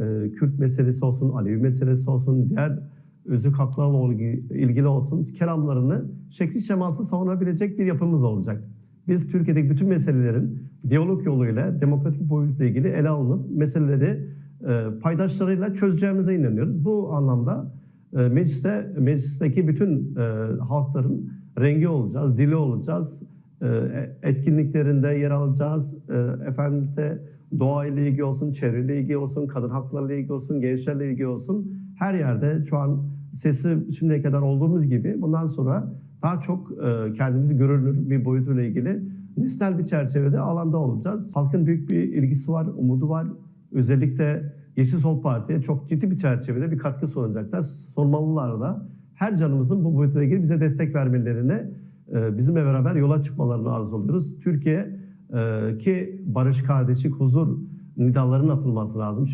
e, Kürt meselesi olsun, Alevi meselesi olsun, diğer özlük haklarla ilgi- ilgili olsun kelamlarını şekli şeması savunabilecek bir yapımız olacak. Biz Türkiye'deki bütün meselelerin diyalog yoluyla demokratik boyutla ilgili ele alınıp meseleleri e, paydaşlarıyla çözeceğimize inanıyoruz. Bu anlamda e, mecliste meclisteki bütün e, halkların rengi olacağız, dili olacağız. E, etkinliklerinde yer alacağız. E, efendim de doğa ile ilgili olsun, çevreyle ilgili olsun, kadın haklarıyla ilgili olsun, gençlerle ilgili olsun. Her yerde şu an sesi şimdiye kadar olduğumuz gibi bundan sonra daha çok e, kendimizi görünür bir boyutuyla ilgili nesnel bir çerçevede alanda olacağız. Halkın büyük bir ilgisi var, umudu var. Özellikle Yeşil Sol Parti'ye çok ciddi bir çerçevede bir katkı sunacaklar. Sormalılar da her canımızın bu boyutuyla ilgili bize destek vermelerini bizimle beraber yola çıkmalarını arzuluyoruz. Türkiye e, ki barış, kardeşlik, huzur nidalarının atılması lazım.